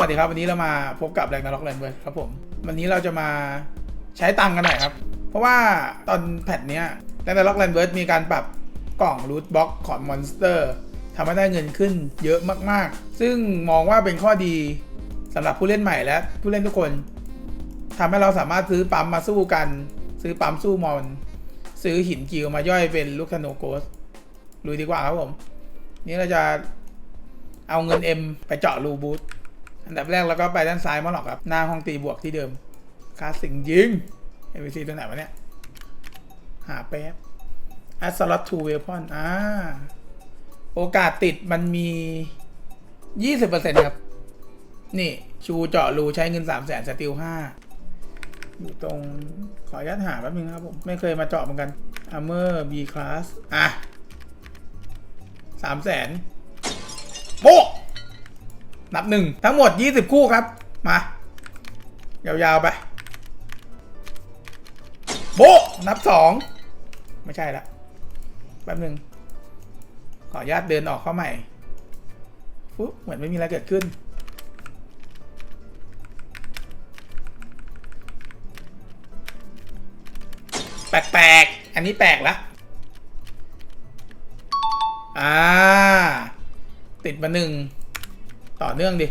วัสดีครับ วันนี้เรามาพบกับแรงนาล็อกแลนเวิร์ครับผม วันนี้เราจะมาใช้ตังกันหน่อยครับ เพราะว่าตอนแพทเนี้ยแรงนาล็อกแลนเวิร์ดมีการปรับกล่องรูทบ็อกของมอนสเตอร์ทำให้ได้เงินขึ้นเยอะมากๆ ซึ่งมองว่าเป็นข้อดีสำหรับผู้เล่นใหม่และผู้เล่นทุกคนทำให้เราสามารถซื้อปั๊มมาสู้กัน ซื้อปั๊มสู้มอนซื้อหินกิวมาย่อยเป็นลูกธนูโกสลุยดีกว่าครับผม นี่เราจะเอาเงิน M ไปเจาะรูบูท อันดับแรกเราก็ไปด้านซ้ายมาหรอกครับหน้าห้องตีบวกที่เดิมคาสสิงยิง ABC ตัวไหนวะเนี่ย หาแป๊บ a s s a l o t to weapon อ่า โอกาสติดมันมี 20%ครับ นี่ ชูเจาะรูใช้เงิน 3 0 0 0 0 0สติล5อยู่ตรงขออนุญาตหาแป๊บนึงนะครับผม ไม่เคยมาเจาะเหมือนกัน Armor B class อะ 3 0 0 0 0 0โป๊ะ นับหนึ่งทั้งหมด 20 คู่ครับ มา ยาวๆไป โบนับสองไม่ใช่ละแป๊บหนึ่งขออนุญาตเดินออกเข้าใหม่ฟุ๊บเหมือนไม่มีอะไรเกิดขึ้น แปลกๆ อันนี้แปลกละอ่า ติดมาหนึ่ง ต่อเนื่องดิ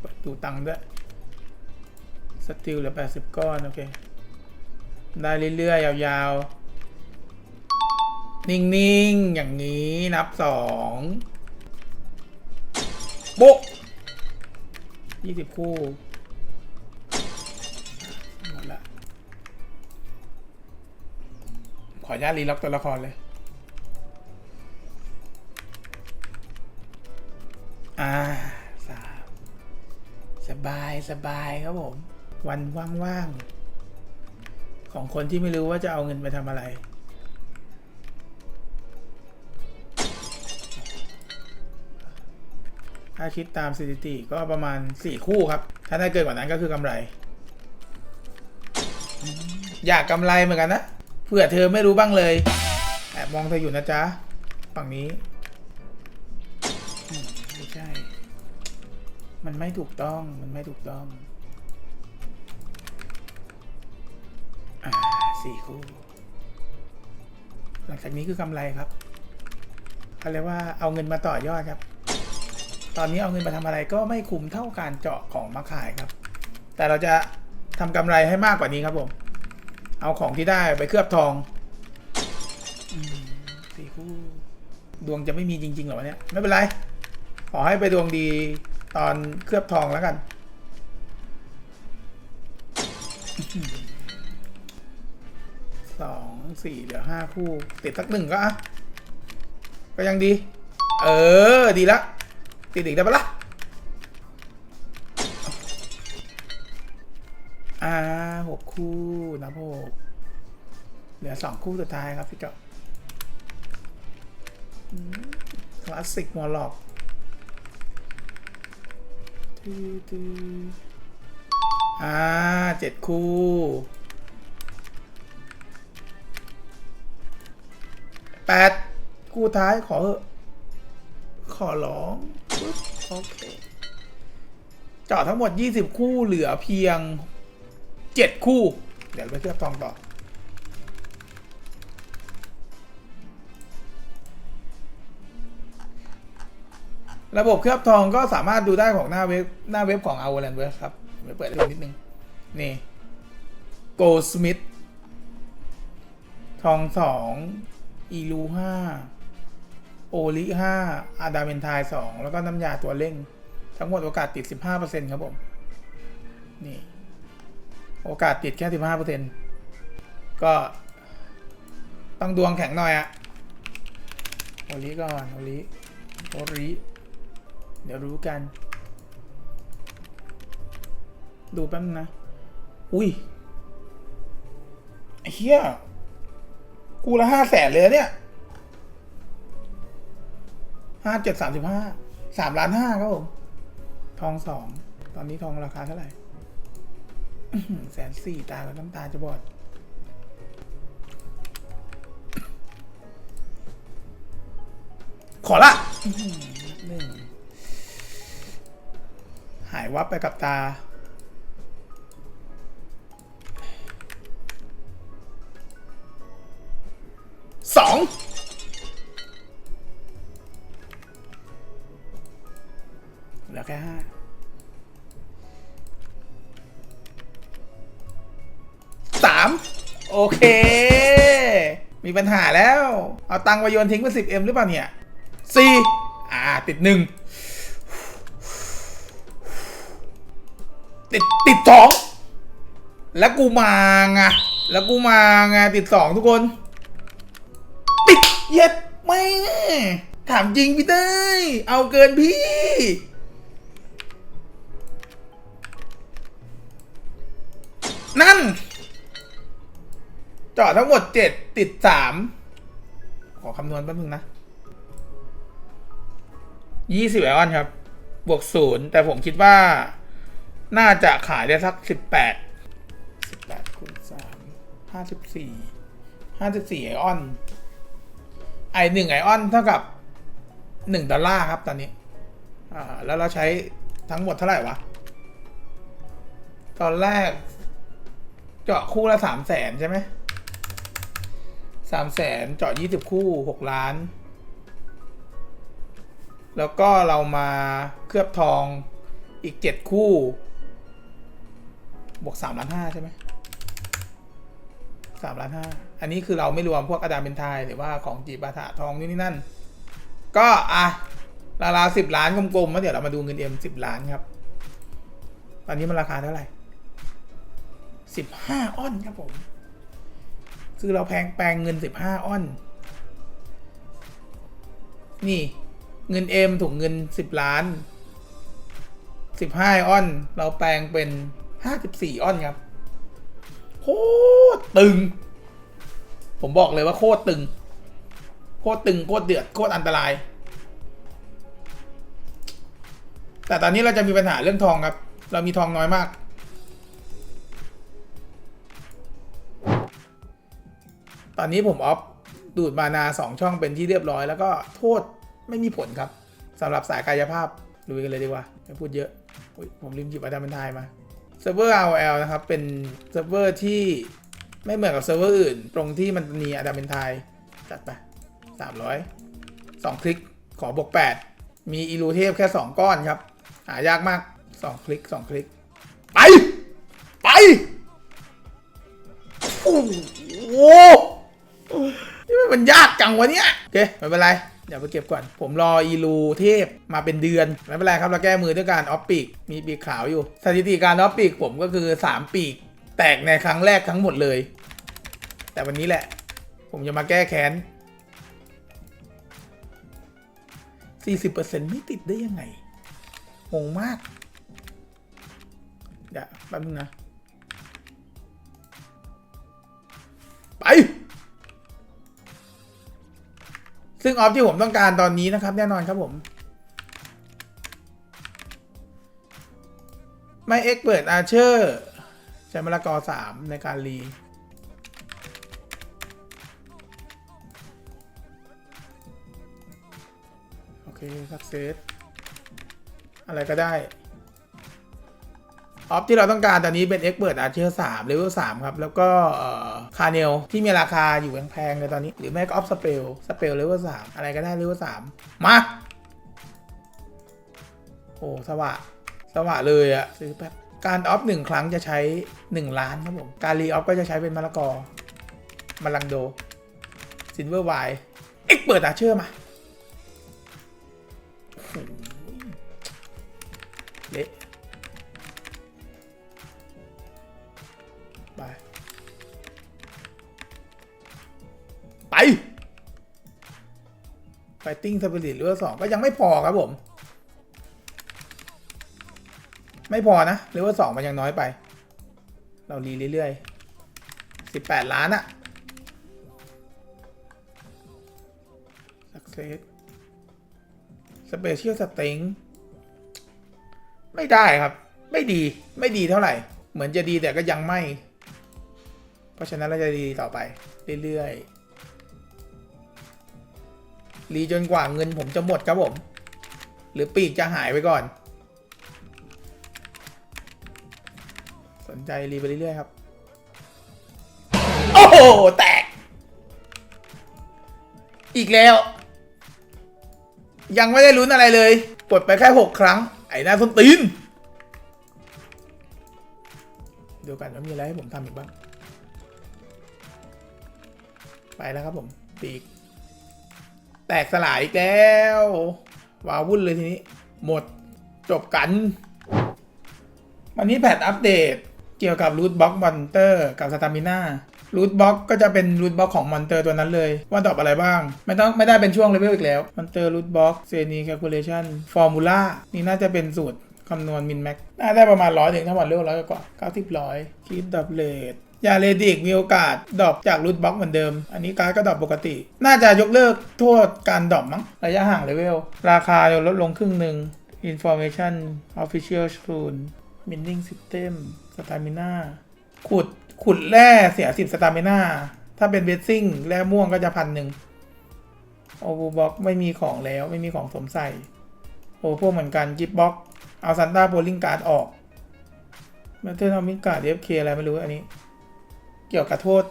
เปิดดูตังค์ด้วยสติลเหลือแปดสิบก้อน โอเค ได้เรื่อยๆ ยาวๆ นิ่งๆ อย่างนี้นับสองโบ๊ะยี่สิบคู่หมดละขออนุญาตรีล็อกตัวละครเลย อ่า สบายครับผม วันว่างๆ ของคนที่ไม่รู้ว่าจะเอาเงินไปทำอะไร ถ้าคิดตามสถิติก็ประมาณ 4 คู่ครับ ถ้าได้เกินกว่านั้นก็คือกำไร อยากกำไรเหมือนกันนะเพื่อเธอไม่รู้บ้างเลย แอบมองเธออยู่นะจ๊ะ ฝั่งนี้ มันไม่ถูกต้องมันไม่ถูกต้อง อ่าสี่คู่ หลังจากนี้คือกำไรครับเขาเรียกว่าเอาเงินมาต่อยอดครับ ตอนนี้เอาเงินมาทำอะไรก็ไม่คุ้มเท่าการเจาะของมาขายครับ แต่เราจะทำกำไรให้มากกว่านี้ครับผม เอาของที่ได้ไปเคลือบทองอสี่คู่ ดวงจะไม่มีจริงๆเหรอเนี่ย ไม่เป็นไร ขอให้ไปดวงดี ตอนเคลือบทองแล้วกัน สองสี่เหลือห้าคู่ ติดสักหนึ่งก็อะ ก็ยังดี เออ ดีละ ติดอีกได้ปะล่ะ อ่าหกคู่นะพวกเหลือสองคู่สุดท้ายครับพี่เจ้าคลาสสิกมอลล็อก อ่าเจ็ดคู่ แปดคู่ท้ายขอ ขอร้องโอเคเจาะทั้งหมด 20 คู่เหลือเพียง 7 คู่ เดี๋ยวไปเทียบทองต่อ ระบบเคลือบทองก็สามารถดูได้ของหน้าเว็บหน้าเว็บของ a w a l a n d เว็บครับไปเปิดดูนิดนึง นี่ Goldsmith ทองสองอีลูห้าโอลิห้าอาดาเมนทายสองแล้วก็น้ำยาตัวเร่ง ทั้งหมดโอกาสติด15%ครับผม นี่ โอกาสติดแค่15%ก็ต้องดวงแข็งหน่อยอะโอลิก่อน โอลิ โอลิ เดี๋ยวรู้กัน ดูแป๊บนะ อุ้ยเฮียกูละห้าแสนเลยเนี่ยห้าเจ็ดสามสิบห้าสามล้านห้าครับผม ทองสอง ตอนนี้ทองราคาเท่าไหร่แสนสี่ตาแล้วน้ำตาจะบอดขอละหนึ่ง หายวับไปกับตา สองเหลือแค่ห้าสามโอเค มีปัญหาแล้ว เอาตังค์ไปโยนทิ้งไปสิบเอ็มหรือเปล่าเนี่ยสี่อ่า ติดหนึ่ง ติดติดสองแล้วกูมาไงแล้วกูมาไงติดสองทุกคน ติดเย็ดแม่ถามจริงพี่เต้ยเอาเกินพี่ นั่น จอดทั้งหมดเจ็ดติดสามขอคำนวณแป๊บนึงนะยี่สิบไอออนครับ บวกศูนย์แต่ผมคิดว่า น่าจะขายได้สักสิบแปดสิบแปดคูณสามห้าสิบสี่ห้าสิบสี่ไอออน ไอหนึ่งไอออนเท่ากับหนึ่งดอลลาร์ครับตอนนี้ อ่า แล้วเราใช้ทั้งหมดเท่าไหร่วะ ตอนแรก เจาะคู่ละสามแสนใช่ไหมสามแสนเจาะยี่สิบคู่หกล้าน แล้วก็เรามาเคลือบทองอีกเจ็ดคู่ บวกสามล้านห้าใช่ไหมสามล้านห้าอันนี้คือเราไม่รวมพวกอดามเป็นไทยหรือว่าของจีบาถาทองนี่นี่นั่น ก็อะราวๆสิบล้านกลมๆแล้วเดี๋ยวเรามาดูเงินเอ็มสิบล้านครับ ตอนนี้มันราคาเท่าไหร่สิบห้าอ้อนครับผม คือเราแพงแปลงเงินสิบห้าอ้อน นี่เงินเอ็มถูกเงินสิบล้านสิบห้าอ้อน เราแปลงเป็น ห้าสิบสี่ออนครับ โคตรตึง ผมบอกเลยว่าโคตรตึง โคตรตึง โคตรเดือด โคตรอันตราย แต่ตอนนี้เราจะมีปัญหาเรื่องทองครับ เรามีทองน้อยมาก ตอนนี้ผมออฟดูดมานาสองช่องเป็นที่เรียบร้อย แล้วก็โทษไม่มีผลครับสำหรับสายกายภาพลุยกันเลยดีกว่าไม่พูดเยอะอยผมลืมหยิบอาดามันทายมา ซิร์ฟเวอร์ ROL นะครับ เป็นเซิร์ฟเวอร์ที่ไม่เหมือนกับเซิร์ฟเวอร์อื่น ตรงที่มันมีอาดามันไทยจัดไป 300 2 คลิกขอบวก 8 มีอีลูเทพแค่ 2 ก้อนครับ หายากมาก 2 คลิก 2 คลิก ไป ไปโอ้โหนี่มันยากจังวะเนี่ยโอเคไม่เป็นไร เดี๋ยวไปเก็บก่อน ผมรออีลูเทพมาเป็นเดือน ไม่เป็นไรครับ เราแก้มือด้วยการออฟปีก มีปีกขาวอยู่ สถิติการออฟปีกผมก็คือ 3 ปีก แตกในครั้งแรกทั้งหมดเลย แต่วันนี้แหละ ผมจะมาแก้แค้น 40%ไม่ติดได้ยังไง งงมาก เดี๋ยวแป๊บนึงนะ ไป ซึ่งออฟที่ผมต้องการตอนนี้นะครับ แน่นอนครับผม ไม่เอ็กเปิดอาเชอร์ใช้มะละกอสามในการรีโอเคสักเซสอะไรก็ได้ ออฟที่เราต้องการตอนนี้เป็น e x p e r t Archer 3 Level 3ครับ แล้วก็คาเนลที่มีราคาอยู่แพงๆเลยตอนนี้ หรือไม่ก็ออฟสเปลสเปล Level 3อะไรก็ได้ Level 3มมา โอ้สวะสวะเลยอะซื้อแป๊บการออฟหนึ่งครั้งจะใช้ 1 ล้านครับผม การรีออฟก็จะใช้เป็นมะละกอมาลังโดซินเวอร์ไวเอ็กเปิดอาเชอร์มา Fighting Spirit เรือสองก็ยังไม่พอครับผม ไม่พอนะเรือว่าสองมันยังน้อยไป เรารีเรื่อยๆสิบแปดล้านอะ Success Special Sting ไม่ได้ครับ ไม่ดีไม่ดีเท่าไหร่ เหมือนจะดีแต่ก็ยังไม่ เพราะฉะนั้นเราจะดีต่อไป เรื่อยๆ รีจนกว่าเงินผมจะหมดครับผม หรือปีกจะหายไปก่อน สนใจรีไปเรื่อยๆครับ โอ้โห แตก อีกแล้ว ยังไม่ได้ลุ้นอะไรเลยกดไปแค่หกครั้ง ไอ้หน้าส้นตีนดูกันว่ามีอะไรให้ผมทำอีกบ้าง ไปแล้วครับผม ปีก แตกสลายอีกแล้วว้าวุ่นเลยทีนี้ หมดจบกัน วันนี้แพทอัปเดตเกี่ยวกับรูทบ็อกมอนเตอร์กับสตามิน่ารูทบ็อกก็จะเป็นรูทบ็อกของมอนเตอร์ตัวนั้นเลย ว่าตอบอะไรบ้าง ไม่ต้องไม่ได้เป็นช่วงเลเวลอีกแล้วมอนเตอร์รูทบ็อกเซนีแคลคูลเลชันฟอร์มูลานี่น่าจะเป็นสูตรคำนวณมินแม็กน่าได้ประมาณร้อยถึงทั้งหมดเร็วร้อยกว่าเก้าสิบร้อยคีดดับเลท ยาเลดิกมีโอกาสดรอปจากรูทบล็อกเหมือนเดิม อันนี้การ์ดก็ดรอปปกติ น่าจะยกเลิกโทษการดรอปมั้ง ระยะห่างเลเวล ราคาลดลงครึ่งหนึ่ง Information Official Tool Mining System Stamina ขุดขุดแร่เสียสิบสตามิน่าถ้าเป็นเบสซิ่งแร่ม่วงก็จะพันหนึ่งโอบูบ็อกไม่มีของแล้วไม่มีของสมใส่ โอพวกเหมือนกันกิฟบ็อกเอาซันต้าโบลิงการ์ดออกมาเทอร์นอมิการ์ด AFK อะไรไม่รู้อันนี้ เกี่ยวกับโทษ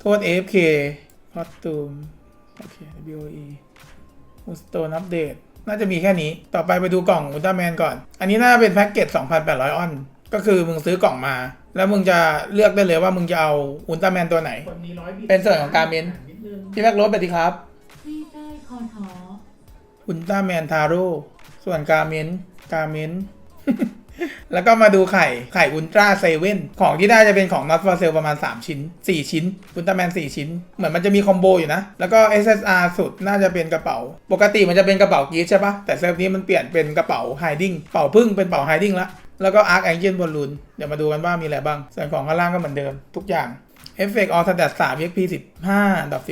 โทษ AFK คอสตูม โอเค WOE มูสโตนอัปเดต น่าจะมีแค่นี้ ต่อไปไปดูกล่องอุลตร้าแมนก่อน อันนี้น่าจะเป็นแพ็กเกจ 2,800 ออน ก็คือมึงซื้อกล่องมา แล้วมึงจะเลือกได้เลยว่ามึงจะเอาอุลตร้าแมนตัวไหน เป็นส่วนของการเมนพี่แม็กโรสไปดีครับพี่เต้ยคอทออุลตร้าแมนทาโร่ส่วนการเมนการเมน แล้วก็มาดูไข่ไข่อุลตร้าเซเว่นของที่ได้จะเป็นของนอตฟอร์เซลประมาณ 3 ชิ้น 4 ชิ้นอุลตร้าแมน4 ชิ้น เหมือนมันจะมีคอมโบอยู่นะ แล้วก็ SSR สุดน่าจะเป็นกระเป๋า ปกติมันจะเป็นกระเป๋ากีดใช่ปะแต่เซฟนี้มันเปลี่ยนเป็นกระเป๋าไฮดิ้งเป๋าพึ่งเป็นเป๋าไฮดิ้งละแล้วก็อาร์คแองเจิลบอลลูนเดี๋ยวมาดูกันว่ามีอะไรบ้างส่วนของข้างล่างก็เหมือนเดิมทุกอย่างเอฟเฟกต์ออสแตท3 XP 15ดอก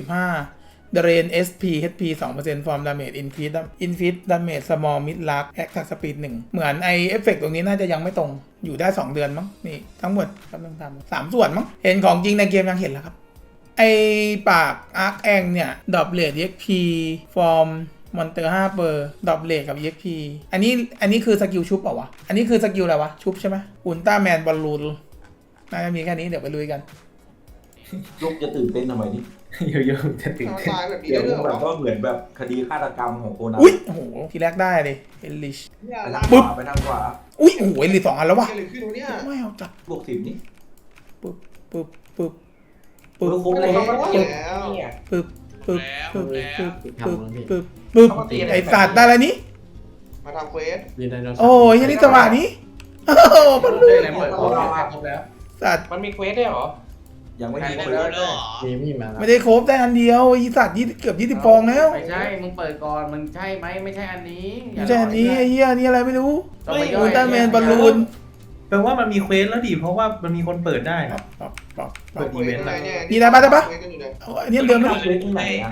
15 Drain SP HP 2% Form Damage Infit Infit Damage Small Mid Large Attack Speed 1 เหมือนไอเอฟเฟกต์ตรงนี้น่าจะยังไม่ตรงอยู่ได้ 2 เดือนมั้งนี่ทั้งหมดกำลังทำสามส่วนมั้งเห็นของจริงในเกมยังเห็นแล้วครับ ไอปากอาร์คแองเนี่ยดอปเลท EXP ฟอร์มมอนเตอร์5เปอร์ดอปเลทกับ EXP อันนี้อันนี้คือสกิลชุบเปล่าวะ อันนี้คือสกิลอะไรวะ ชุบใช่ไหมอุลตร้าแมนบอลลูนน่าจะมีแค่นี้เดี๋ยวไปลุยกัน ลูกจะตื่นเต้นทำไมนี่เยอะๆจะตื่นมันเต้นตายแบบนี้เดี๋ยวได้ลูด้วยกเหรแบบอว่าเหมือนแบบคดีฆาตกรรมของโคนันอุ้ยโอ้โหทีแรกได้เลยเอลิช เนี่ยไปลาทางกขวาไปทางขวาอุ้ยโอ้โหเอลิชสองอันแล้ววะอะไรขึ้นวะเนี่ย ไม่เอาจัดบวกสิบนี่ปึ๊บปึ๊บปึ๊บเอปึ๊บอครบอะเลไรยกันวะปึ๊บแล้วเนี่ย ปึ๊บปึ๊บปึ๊บปึ๊บปึ๊บทำแล้วพี่ปึ๊บปึ๊บไอสัตว์ได้แล้วนี่มาทำเควสยืนไดโนเสาร์โอ้ยยันนี่จังหวะนี้โอ้โหมันได้เลยเปิดครบแล้วครบแล้วสัตว์มันมีเควสได้วยเหรอ ยังไม่มีได้เควแล้วสเหรอมีมีมาแล้วไม่ได้ครบได้อันเดียวไอสัตว์ยี่เกือบยี่สิบฟองแล้วไม่ใช่ มึงเปิดก่อน มึงใช่ไหมไม่ใช่อันนี้ไม่ใช่อันนี้ไอ้เหี้ยอันนี้อะไรไม่รู้ต้องไปย่อุอยลตร้าแมนบอลลูนแปลว่ามันมีเควสแล้วดิเพราะว่ามันมีคนเปิดได้ปั๊บปั๊บปั๊บปั๊เปิบดอีเวนต์อะไรอะเนี่ยนี่ได้ปะได้ปะเควสกันอยู่เนี่ยเอาอันนี้เดิมไหมเควสที่ไหนอะ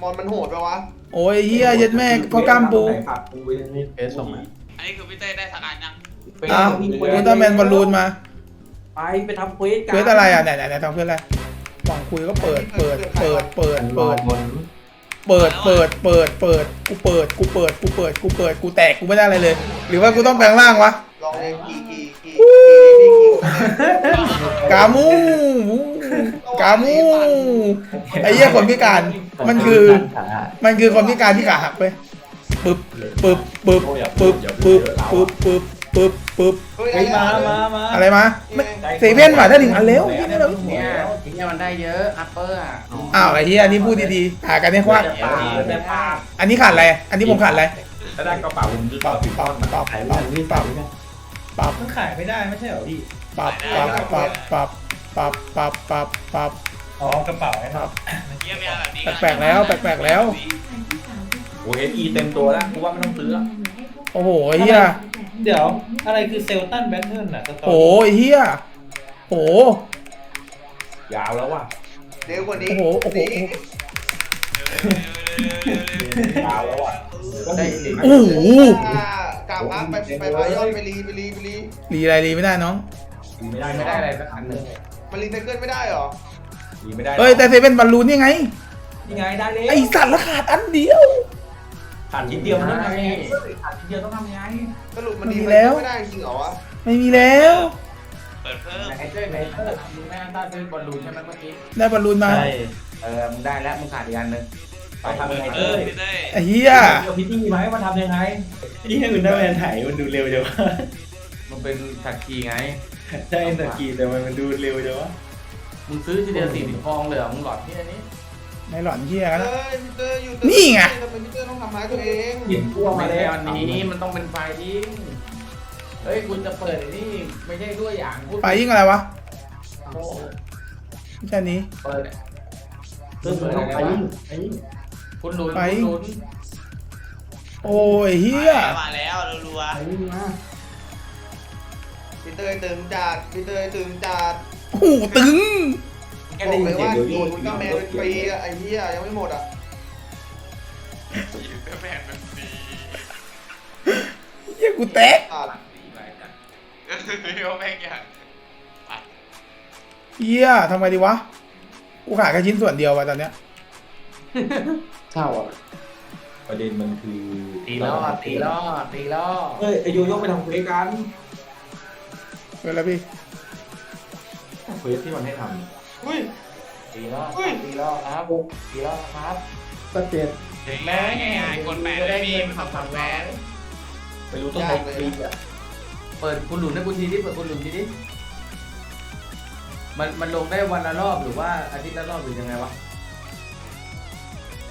มอนมันโหดปะวะโอ้ยเหี้ยยัดแม่พ่อกล้ามปูไหนผักปูไว้นี่เฟสส่งมาอันนี้คือพี่เต้ได้สักอันยังเควสอ้าวมีเควอุสลตร้าแมนบอลลูนมา ไปไปทำเควสกันเควสอะไรอะไหนไหนไหนทำเควสอะไรฝั่งคุยก็เปิด เปิด เปิด เปิด เปิดบนเปิด เปิด เปิด เปิด กูเปิด กูเปิด กูเปิด กูเปิด กูแตก กูไม่ได้อะไรเลย หรือว่ากูต้องแปลงร่างวะ ลองเลยกี่กี่กี่กี่กี่กี่กามูกามูไอ้เหี้ยคนพิการ มันคือ มันคือคนพิการที่ขาหักไปปึ๊บปึ๊บปึ๊บปึ๊บปึ๊บปึ๊บปึ๊บ ปึ๊บปึ๊บเฮ้ยเฮ้ยมามามาอะไรมาไม่เซเว่นว่ะได้ถึงอันแล้วเนี่ยนี่เราเนี่ยเนี่ยมันได้เยอะอัปเปอร์อะอ้าวไอ้เหี้ยอันนี้พูดดีๆหากันให้ควักปากแต่ปากอันนี้ขาดอะไร อันนี้ผมขาดอะไรแล้วได้กระเป๋าผมหรือเปปรัล่าบผิดปต้รัอบงปรับขายปไม่รับทันนี่ปปรัรับบไม่ทันปรับมันขายไม่ได้ไม่ใช่เหรอพี่ปรับปรับปรับปรับปรับปรับปรับปรับอ๋อกระเป๋าไอ้ครับเยี่ยมยแบบนี้แปลกๆแล้วแปลกๆแล้วโอ้เฮดอีเต็มตัวแล้วกูว่าไม่ต้องซื้อละโอ้โหไอ้เฮีย เดี๋ยวอะไรคือเซลตันแบทเทิลน่ะสตอโอ้โหรี่ไอ้เฮียโอ้โห ยาวแล้วว่ะเร็วกว่านี้โอ้โหโอ้โหยาวแล้วอะก็มีสิโอ้โหกางพักไปไปพายอนไปรีไปรีไปรีรีอะไรรีไม่ได้น้องไม่ได้ไม่ได้อะไรสักอันหนึ่งมันรีไซเคิลไม่ได้หรอ ดีไม่ได้เฮ้ยแต่เซเว่นบอลลูนนี่ไงนี่ไงได้เลยไอสัตว์ละขาดอันเดียว ขาดชิ้นเดียวมันต้องทำยังไงขาดชิ้นเดียวต้องทำยังไงสรุปมันรีมันมีไซแล้เคิวลไม่ได้จริงเหรอวะไม่มีแล้วมเปิดเพิ่มไหนเจ้ยไหนเจ้ยมึงได้อันต้าซื้อบอลลูนใช่ไหมเมื่อกี้ได้บอลลูนมาใช่เออมึงได้แล้วมึงขาดอีกอันหนึงไปทำยังไงเอเต้อยพี่เต้ยไอ้เหี้ยเดี๋ยวพิตตี้ไหมมาทำยังไงนี่ให้คุณได้แมนไถมันดูเร็วจังวะมันเป็นถักคีไงใช่ตะกี้แต่มันดูเร็วจังวะมึงซื้อทีเดียวสี่สิบฟองเลยเหรอมึงหลอดที่อันนี้ ในหลอนเหี้ยเฮ้แล้ว ยพี่เตอร์อยู่นี่ไง ทำไมพี่เตอร์ต้องทำร้ายตัวเองเห็นทั่วมาไม่แล้ใช่วอันนี้มันต้องเป็นไฟทิ้งเฮ้ยคุณจะเปิดไอ้นี่ไม่ใช่ด้วยอย่างคุณไปยิ่งอะไรวะไม่ใช่นี้ เปิดเต้ยมันต้องไปยิ่งไปยิ่งคุณหลุนไฟคุณหลุนโอ้ยเหี้ยมาแล้วรัวไปยิ่งมาพี่เตอร์ตึงจัดพี่เตอร์ตึงจัดโอ้โหตึงแค่ บอได้กยิเลนยเสียว่างเดี๋ยวโยขี่นคุณก็แมนเป็นฟรีอะไอ้เหี้ยยังไม่หมดอะๆอยู่ก็แบ่งเป็นฟรีเหี้ยกูแตกตัดก็แบ่งอย่างเหี้ยทำไงดีวะ กูขายแค่ชิ้นส่วนเดียวไปตอนเนี้ยเช่าอะประเด็นมันคือตีล้อตีล้อตีล้อเฮ้ยไอโยโย่ไปทำเควสกันเวลาพี่เควสที่มันให้ท อุ้ยตีล้ออุ้ยตีล้อครับตีล้อครับก็เจ็ดถึงแล้วไงกดแปดเลยพี่มันต้องกดแปดำไม่รู้ต้องใช้ฟรีอะเปิดคุณหลุนให้คุณทีดิเปิดคุณหลุนทีดิมันมันลงได้วันละรอบหรือว่าอาทิตย์ละรอบหรือยังไงวะ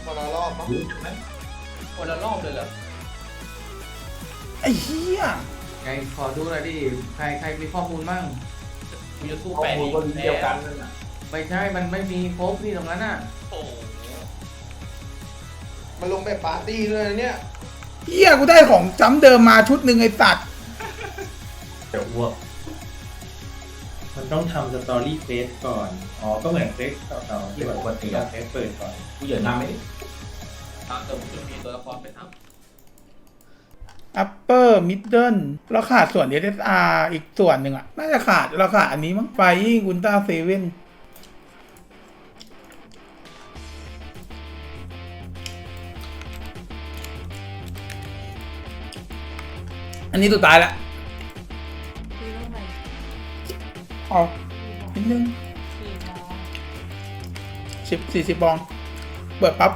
คนละรอบมั้งรู้ไหมวันละรอบเลยเหรอไอ้เหี้ยไงขอดูหน่อยดิใครใครมีข้อมูลบ้างกูจะสู้ข้อแปดมูลอีกก็เดียวกันนั่นน่ะ ไม่ใช่ มันไม่มีครบนี่ตรงนั้นอะ โอ้โหมันลงแบบปาร์ตี้ด้วยนะเนี่ยเหี้ยกูได้ของจำเดิมมาชุดหนึ่งไอ้สัตว์เดี๋ยวอ้วกมันต้องทำสตอรี่เฟสก่อน อ๋อ ก็เหมือนเฟสเก่าๆที่แบบว่าต้องเฟสเปิดก่อน กูเหยียดน้ำไหมดิตามเติมจะมีตัวละครไปท upper middle เราขาดส่วน SSR อีกส่วนหนึ่งอะน่าจะขาดเราขาดอันนี้มั้งไฟยิ่งอุลตราเซเว่น นนี้ตัวตายละคือเรื่องอะไรเอานิดนึงสี่โมงสิบสี่สิบบอง เปิดปั๊บ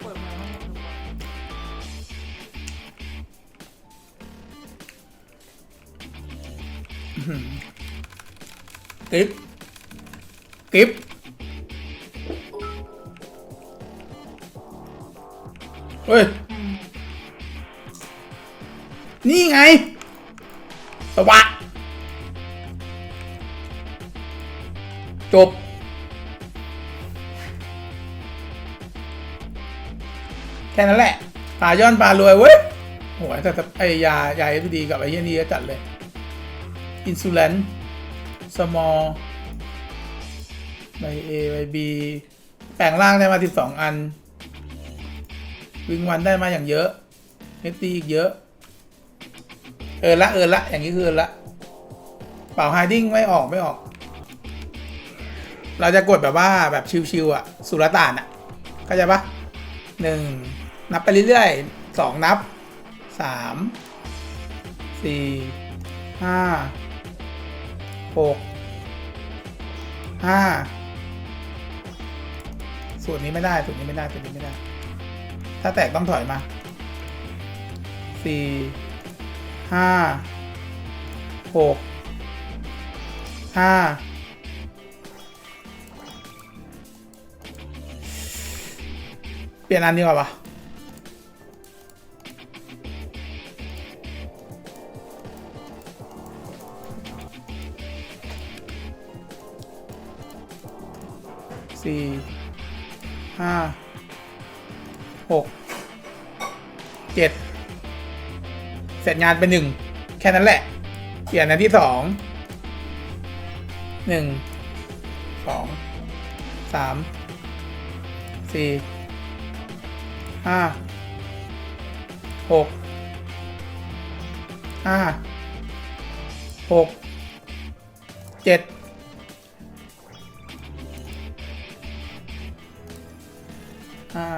เปิดมาแล้วมันดูว่ากริปกริปเฮ้ยอืม นี่ไงสวัสดจบ แค่นั้นแหละปลาย้อนปลารวยเว้ยโหยแต่ไอยายาเอฟดีกับไอเฮียนี่ก็จัดเลย อินซูแลนสมอลใบเอใบบีแปลงร่างได้มา 12 อัน วิ่งวันได้มาอย่างเยอะเอฟดีอีกเยอะ เออละเออละอย่างนี้คือเออละ เป่าไฮดิ้งไม่ออกไม่ออก เราจะกดแบบว่าแบบชิวๆอะ สุรต่านอะเข้าใจปะหนึ่งนับไปเรื่อยๆสองนับสามสี่ห้าหกห้าส่วนนี้ไม่ได้ส่วนนี้ไม่ได้ส่วนนี้ไม่ได้ ถ้าแตกต้องถอยมาสี่ ห้าหกห้าเปลี่ยนอันดีกว่าปะสี่ห้าหกเจ็ด เสร็จงานไปหนึ่งแค่นั้นแหละ เปลี่ยนอันที่สองหนึ่งสองสามสี่ห้าหกห้าหกเจ็ดห้า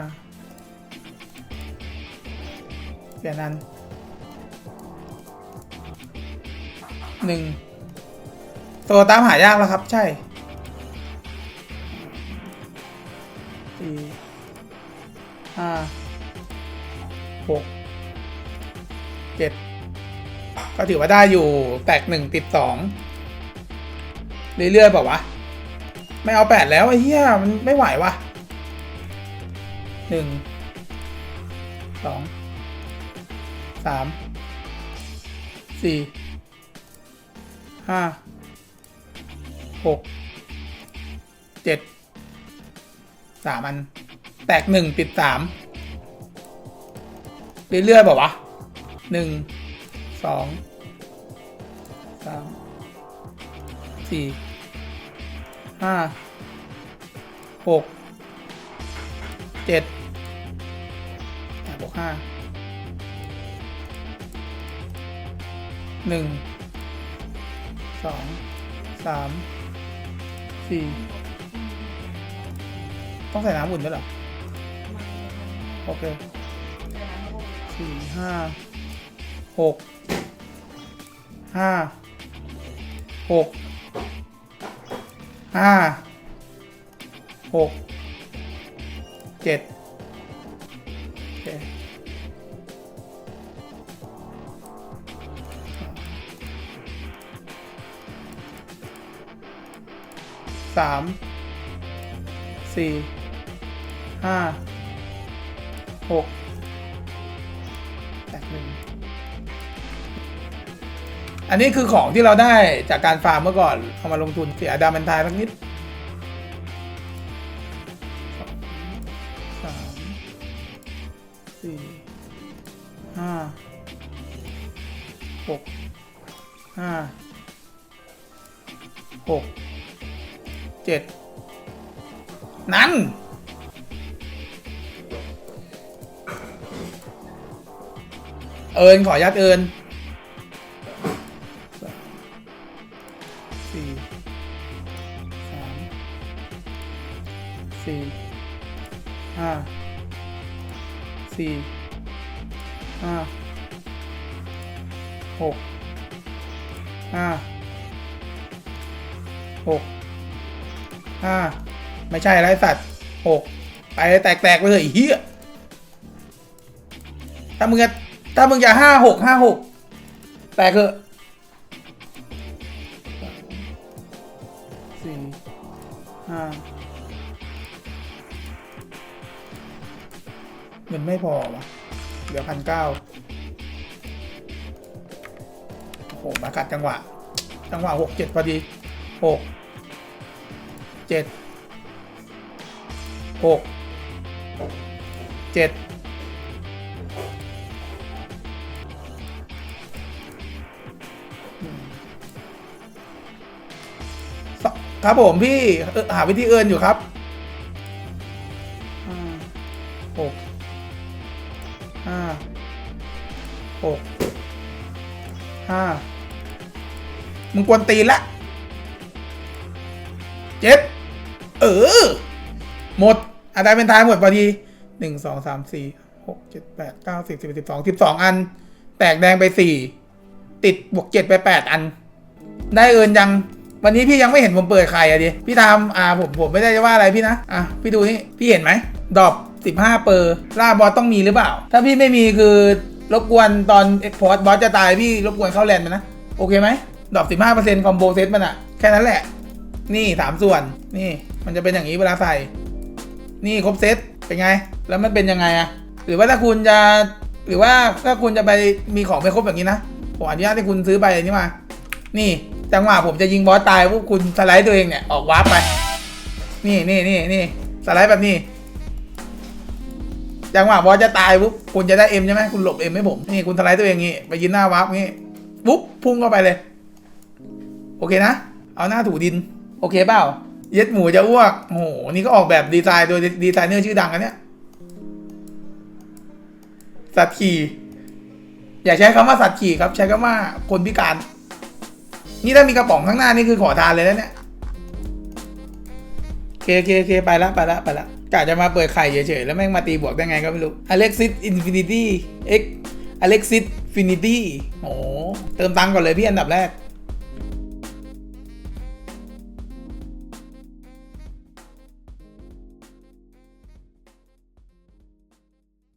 เปลี่ยนอัน หนึ่งโซตามหายากแล้วครับ ใช่สี่ห้าหกเจ็ดก็ถือว่าได้อยู่แตกหนึ่งติดสองเรื่อยๆเปล่าวะ ไม่เอาแปดแล้ว ไอ้เหี้ย มันไม่ไหววะหนึ่งสองสามสี่ ห้าหกเจ็ดสามอัน แตกหนึ่งติดสามเรื่อยๆเปล่าวะหนึ่งสองสามสี่ห้าหกเจ็ดอะบวกห้าหนึ่ง สองสามสี่ต้องใส่น้ำอุ่นด้วยเหรอ โอเคสี่ห้าหกห้าหกห้าหกเจ็ด สามสี่ห้าหกแปดหนึ่งอันนี้คือของที่เราได้จากการฟาร์มเมื่อก่อน เอามาลงทุนเสียดามันทายสักนิดสามสี่ห้าหกห้าหก เจ็ดนั้น เอิญขอยัดเอิญ ใช่ไรสัตว์หกไปแตกๆไปเลยอ้เฮียถ้ามึงจะถ้ามึงจะห้าหกห้าหกแตกเถอะสามสี่ห้าเงินไม่พอวะเหลือพันเก้าโอ้โหมากัดจังหวะ จังหวะหกเจ็ดพอดีหกเจ็ด หกเจ็ดสครับผมพี่เอ่อหาวิธีเอินอยู่ครับห้าหกห้าหกห้ามึงกวนตีนละเจ็ดเออ หมด อันใดเป็นทายหมดพอดีหนึ่งสองสามสี่หกเจ็ดแปดเก้าสิบสิบเอ็ดสิบสองสิบสองอัน แตกแดงไปสี่ติดบวกเจ็ดไปแปดอัน ได้เอินยังวันนี้พี่ยังไม่เห็นผมเปิดใครอะดิพี่ทำอ่าผมผมไม่ได้จะว่าอะไรพี่นะอะพี่ดูนี่พี่เห็นไหมดรอปสิบห้าเปอร์ล่าบอสต้องมีหรือเปล่า ถ้าพี่ไม่มีคือรบกวนตอนเอ็กพอร์ตบอสจะตายพี่รบกวนเข้าแลนด์มันนะ โอเคไหมดรอปสิบห้าเปอร์เซ็นต์คอมโบเซตมันอะแค่นั้นแหละ นี่สามส่วนนี่มันจะเป็นอย่างนี้เวลาใส่ นี่ครบเซตเป็นไง แล้วมันเป็นยังไงอะหรือว่าถ้าคุณจะหรือว่าถ้าคุณจะไปมีของไม่ครบแบบนี้นะผมอนุญาตให้คุณซื้อใบนี้มา นี่จังหวะผมจะยิงบอสตายพวกคุณสไลด์ตัวเองเนี่ยออกวาร์ปไป นี่นี่นี่นี่สไลด์แบบนี้จังหวะบอสจะตายปุ๊บคุณจะได้เอ็มใช่ไหมคุณหลบเอ็มให้ผมนี่คุณสไลด์ตัวเองงี้ไปยืนหน้าวาร์ปงี้ปุ๊บพุ่งเข้าไปเลย โอเคนะ เอาหน้าถูดิน โอเคเปล่า เย็ดหมูจะอ้วกโอ้โหนี่ก็ออกแบบดีไซน์โดยดีไซเนอร์ชื่อดังอันเนี้ยสัตว์ขี่อย่าใช้คำว่าสัตว์ขี่ครับ ใช้คำว่าคนพิการ นี่ถ้ามีกระป๋องข้างหน้านี่คือขอทานเลยนะเนี่ยเคเคเคไปละไปละไปละกะจะมาเปิดไข่เฉยๆ แล้วแม่งมาตีบวกได้ไงก็ไม่รู้ Alexis Infinity X Alexis Finity โอ้โหเติมตังค์ก่อนเลยพี่อันดับแรก